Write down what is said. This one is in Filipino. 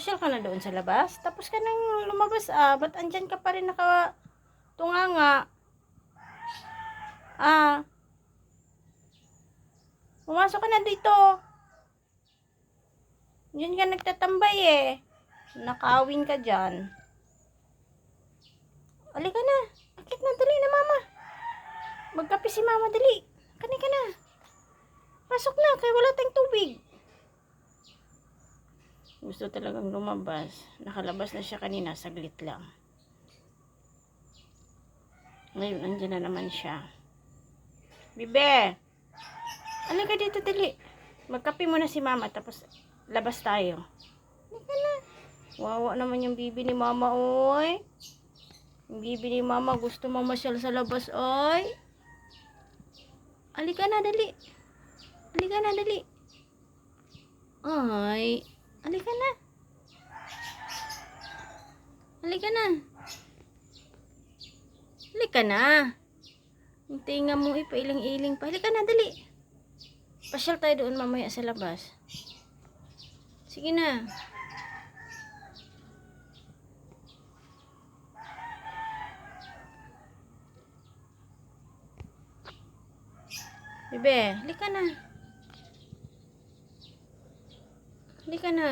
Pasyal ka na doon sa labas. Tapos ka nang lumabas ah. Ba't andyan ka pa rin naka tunganga? Ah. Pumasok ka na dito. Diyan ka nagtatambay eh. Nakawin ka dyan. Halika na. Akit na, dali na mama. Magkape si mama, dali. Kani ka na. Pasok na, kaya wala tayong tubig. Gusto talagang lumabas. Nakalabas na siya kanina, saglit lang. Ngayon, andyan na naman siya. Bibe! Halika dito, dali. Magkape muna si mama, tapos labas tayo. Halika na. Wawa naman yung bibi ni mama, oy. Bibi ni mama, gusto mamasyal sa labas, oy. Halika na, dali. Halika na, dali. Ay, halika na. Halika na. Halika na. Yung tinga mo, ipailing-iling pa. Halika na, dali. Pasyal tayo doon mamaya sa labas. Sige na. Bebe, halika na. Halika na.